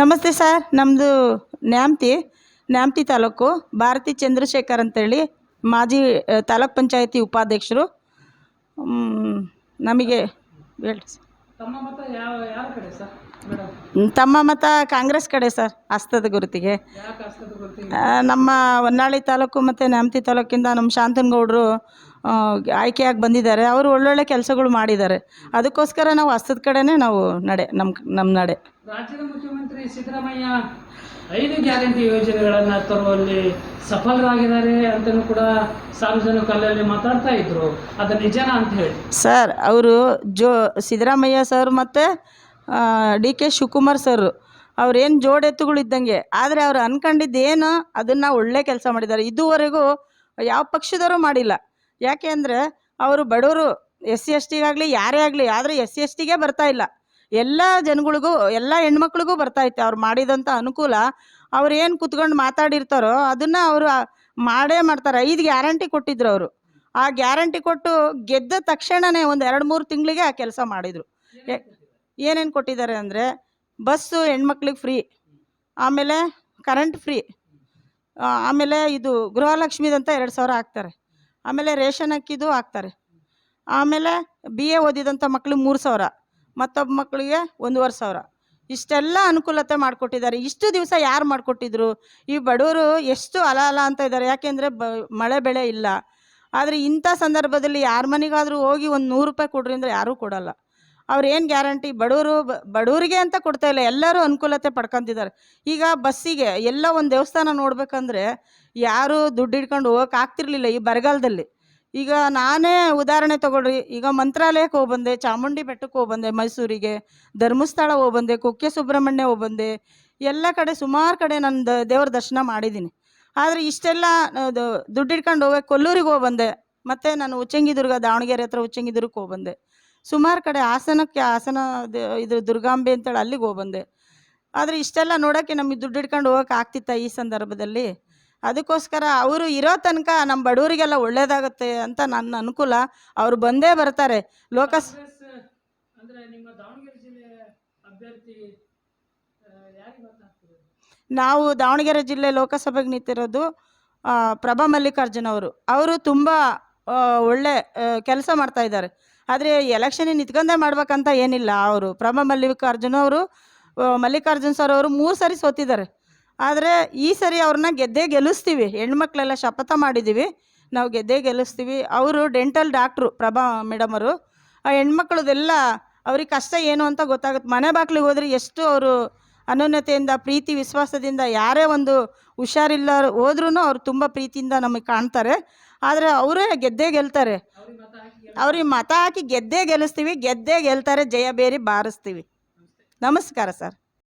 ನಮಸ್ತೆ ಸರ್ ನಮ್ಮದು ನ್ಯಾಮ್ತಿ ನ್ಯಾಮ್ತಿ ತಾಲೂಕು ಭಾರತಿ ಚಂದ್ರಶೇಖರ್ ಅಂತೇಳಿ ಮಾಜಿ ತಾಲೂಕ್ ಪಂಚಾಯತಿ ಉಪಾಧ್ಯಕ್ಷರು. ನಮಗೆ ಹೇಳಿ ಸರ್. ತಮ್ಮ ಮತ ಕಾಂಗ್ರೆಸ್ ಕಡೆ ಸರ್ ಹಸ್ತದ ಗುರುತಿಗೆ. ನಮ್ಮ ಹೊನ್ನಾಳಿ ತಾಲೂಕು ಮತ್ತು ನ್ಯಾಮ್ತಿ ತಾಲೂಕಿಂದ ನಮ್ಮ ಶಾಂತನಗೌಡರು ಆಯ್ಕೆಯಾಗಿ ಬಂದಿದ್ದಾರೆ. ಅವರು ಒಳ್ಳೊಳ್ಳೆ ಕೆಲಸಗಳು ಮಾಡಿದ್ದಾರೆ. ಅದಕ್ಕೋಸ್ಕರ ನಾವು ಹಸ್ತದ ಕಡೆನೇ ನಾವು ನಡೆ ನಮ್ಮ ನಮ್ಮ ನಡೆ. ರಾಜ್ಯದ ಮುಖ್ಯಮಂತ್ರಿ ಸಿದ್ದರಾಮಯ್ಯ ಐದು ಗ್ಯಾರಂಟಿ ಯೋಜನೆಗಳನ್ನು ತರುವಲ್ಲಿ ಸಫಲರಾಗಿದ್ದಾರೆ ಅಂತಲೂ ಕೂಡ ಸಾರ್ವಜನಿಕ ಅಲ್ಲಲ್ಲಿ ಮಾತಾಡ್ತಾ ಇದ್ರು. ಅದು ನಿಜನಾ ಅಂತ ಹೇಳಿ. ಸರ್, ಅವರು ಜೋ ಸಿದ್ದರಾಮಯ್ಯ ಸರ್ ಮತ್ತು ಡಿ ಕೆ ಶಿವಕುಮಾರ್ ಸರ್ ಅವ್ರೇನು ಜೋಡೆತ್ತುಗಳು ಇದ್ದಂಗೆ, ಆದರೆ ಅವ್ರು ಅನ್ಕೊಂಡಿದ್ದು ಏನು, ಅದನ್ನು ಒಳ್ಳೆ ಕೆಲಸ ಮಾಡಿದ್ದಾರೆ. ಇದುವರೆಗೂ ಯಾವ ಪಕ್ಷದವರು ಮಾಡಿಲ್ಲ. ಯಾಕೆ ಅಂದರೆ, ಅವರು ಬಡವರು, ಎಸ್ ಸಿ ಎಸ್ ಟಿಗಾಗಲಿ ಯಾರೇ ಆಗಲಿ, ಆದರೆ ಎಸ್ ಸಿ ಎಸ್ ಟಿಗೆ ಬರ್ತಾ ಇಲ್ಲ. ಎಲ್ಲ ಜನಗಳಿಗೂ ಎಲ್ಲ ಹೆಣ್ಮಕ್ಳಿಗೂ ಬರ್ತಾ ಐತೆ ಅವ್ರು ಮಾಡಿದಂಥ ಅನುಕೂಲ. ಅವ್ರು ಏನು ಕುತ್ಕೊಂಡು ಮಾತಾಡಿರ್ತಾರೋ ಅದನ್ನು ಅವರು ಮಾಡೇ ಮಾಡ್ತಾರೆ. ಐದು ಗ್ಯಾರಂಟಿ ಕೊಟ್ಟಿದ್ರು ಅವರು. ಆ ಗ್ಯಾರಂಟಿ ಕೊಟ್ಟು ಗೆದ್ದ ತಕ್ಷಣವೇ ಒಂದು ಎರಡು ಮೂರು ತಿಂಗಳಿಗೆ ಆ ಕೆಲಸ ಮಾಡಿದರು. ಏನೇನು ಕೊಟ್ಟಿದ್ದಾರೆ ಅಂದರೆ ಬಸ್ಸು ಹೆಣ್ಮಕ್ಳಿಗೆ ಫ್ರೀ ಆಮೇಲೆ ಕರೆಂಟ್ ಫ್ರೀ ಆಮೇಲೆ ಇದು ಗೃಹಲಕ್ಷ್ಮಿದಂತ ಎರಡು ಸಾವಿರ ಹಾಕ್ತಾರೆ. ಆಮೇಲೆ ರೇಷನ್ ಅಕ್ಕಿದು ಹಾಕ್ತಾರೆ. ಆಮೇಲೆ ಬಿ ಎ ಓದಿದಂಥ ಮಕ್ಳಿಗೆ ಮೂರು ಸಾವಿರ. ಮತ್ತೊಬ್ಬ ಮಕ್ಕಳಿಗೆ ಒಂದೂವರೆ ಸಾವಿರ. ಇಷ್ಟೆಲ್ಲ ಅನುಕೂಲತೆ ಮಾಡಿಕೊಟ್ಟಿದ್ದಾರೆ. ಇಷ್ಟು ದಿವಸ ಯಾರು ಮಾಡಿಕೊಟ್ಟಿದ್ರು? ಈ ಬಡವರು ಎಷ್ಟು ಅಲ ಅಲ ಅಂತ ಇದ್ದಾರೆ. ಯಾಕೆಂದರೆ ಬ, ಮಳೆ ಬೆಳೆ ಇಲ್ಲ. ಆದರೆ ಇಂಥ ಸಂದರ್ಭದಲ್ಲಿ ಯಾರ ಮನೆಗಾದರೂ ಹೋಗಿ ಒಂದು ನೂರು ರೂಪಾಯಿ ಕೊಡ್ರಿ ಅಂದರೆ ಯಾರೂ ಕೊಡಲ್ಲ. ಅವ್ರೇನು ಗ್ಯಾರಂಟಿ? ಬಡವರು, ಬಡವರಿಗೆ ಅಂತ ಕೊಡ್ತಾ ಇಲ್ಲ. ಎಲ್ಲರೂ ಅನುಕೂಲತೆ ಪಡ್ಕೊತಿದ್ದಾರೆ. ಈಗ ಬಸ್ಸಿಗೆ ಎಲ್ಲ ಒಂದು ದೇವಸ್ಥಾನ ನೋಡ್ಬೇಕಂದ್ರೆ ಯಾರು ದುಡ್ಡು ಹಿಡ್ಕೊಂಡು ಹೋಗಕ್ಕೆ ಈ ಬರಗಾಲದಲ್ಲಿ. ಈಗ ನಾನೇ ಉದಾಹರಣೆ ತಗೊಳ್ರಿ. ಈಗ ಮಂತ್ರಾಲಯಕ್ಕೆ ಹೋಗ್ಬಂದೆ, ಚಾಮುಂಡಿ ಬೆಟ್ಟಕ್ಕೆ ಹೋಗ್ಬಂದೆ, ಮೈಸೂರಿಗೆ, ಧರ್ಮಸ್ಥಳ ಹೋಗ್ಬಂದೆ, ಕುಕ್ಕೆ ಸುಬ್ರಹ್ಮಣ್ಯ ಹೋಗ್ಬಂದೆ, ಎಲ್ಲ ಕಡೆ ಸುಮಾರು ಕಡೆ ನಾನು ದ, ದೇವ್ರ ದರ್ಶನ ಮಾಡಿದ್ದೀನಿ ಆದರೆ ಇಷ್ಟೆಲ್ಲ ದುಡ್ಡು ಇಟ್ಕೊಂಡು ಹೋಗಕ್ಕೆ ಕೊಲ್ಲೂರಿಗೆ ಹೋಗ್ಬಂದೆ. ಮತ್ತು ನಾನು ಉಚ್ಚಂಗಿದುರ್ಗ, ದಾವಣಗೆರೆ ಹತ್ರ ಉಚ್ಚಂಗಿದುರ್ಗ ಹೋಗ್ಬಂದೆ. ಸುಮಾರು ಕಡೆ ಹಾಸನಕ್ಕೆ, ಹಾಸನ ಇದು ದುರ್ಗಾಂಬೆ ಅಂತೇಳಿ ಅಲ್ಲಿಗೆ ಹೋಗ್ಬಂದೆ. ಆದರೆ ಇಷ್ಟೆಲ್ಲ ನೋಡೋಕ್ಕೆ ನಮಗೆ ದುಡ್ಡು ಹಿಡ್ಕೊಂಡು ಹೋಗಕ್ಕೆ ಆಗ್ತಿತ್ತ ಈ ಸಂದರ್ಭದಲ್ಲಿ? ಅದಕ್ಕೋಸ್ಕರ ಅವರು ಇರೋ ತನಕ ನಮ್ಮ ಬಡವರಿಗೆಲ್ಲ ಒಳ್ಳೇದಾಗುತ್ತೆ ಅಂತ ನನ್ನ ಅನುಕೂಲ. ಅವರು ಬಂದೇ ಬರ್ತಾರೆ. ಲೋಕಸ್ ನಾವು ದಾವಣಗೆರೆ ಜಿಲ್ಲೆ ಲೋಕಸಭೆಗೆ ನಿಂತಿರೋದು ಪ್ರಭಾ ಮಲ್ಲಿಕಾರ್ಜುನ್ ಅವರು. ಅವರು ತುಂಬ ಒಳ್ಳೆ ಕೆಲಸ ಮಾಡ್ತಾ ಇದ್ದಾರೆ. ಆದರೆ ಎಲೆಕ್ಷನಿಗೆ ನಿಂತ್ಕೊಂಡೇ ಮಾಡ್ಬೇಕಂತ ಏನಿಲ್ಲ. ಅವರು ಪ್ರಭಾ ಮಲ್ಲಿಕಾರ್ಜುನ್ ಅವರು ಮಲ್ಲಿಕಾರ್ಜುನ್ ಸರ್ ಅವರು ಮೂರು ಸರಿ ಸೋತಿದ್ದಾರೆ. ಆದರೆ ಈ ಸರಿ ಅವ್ರನ್ನ ಗೆದ್ದೇ ಗೆಲ್ಲಿಸ್ತೀವಿ. ಹೆಣ್ಮಕ್ಳೆಲ್ಲ ಶಪಥ ಮಾಡಿದ್ದೀವಿ ನಾವು ಗೆದ್ದೇ ಗೆಲ್ಲಿಸ್ತೀವಿ. ಅವರು ಡೆಂಟಲ್ ಡಾಕ್ಟ್ರು ಪ್ರಭಾ ಮೇಡಮ್ ಅವರು. ಆ ಹೆಣ್ಮಕ್ಳದೆಲ್ಲ ಅವ್ರಿಗೆ ಕಷ್ಟ ಏನು ಅಂತ ಗೊತ್ತಾಗುತ್ತೆ. ಮನೆ ಬಾಗಿಲಿಗೆ ಹೋದರೆ ಎಷ್ಟು ಅವರು ಅನನ್ಯತೆಯಿಂದ, ಪ್ರೀತಿ, ವಿಶ್ವಾಸದಿಂದ ಯಾರೇ ಒಂದು ಹುಷಾರಿಲ್ಲ ಹೋದ್ರೂ ಅವ್ರು ತುಂಬ ಪ್ರೀತಿಯಿಂದ ನಮಗೆ ಕಾಣ್ತಾರೆ. ಆದರೆ ಅವರೇ ಗೆದ್ದೇ ಗೆಲ್ತಾರೆ. ಅವ್ರಿಗೆ ಮತ ಹಾಕಿ ಗೆದ್ದೇ ಗೆಲ್ಲಿಸ್ತೀವಿ. ಗೆದ್ದೇ ಗೆಲ್ತಾರೆ. ಜಯ ಬೇರಿ ಬಾರಿಸ್ತೀವಿ. ನಮಸ್ಕಾರ ಸರ್.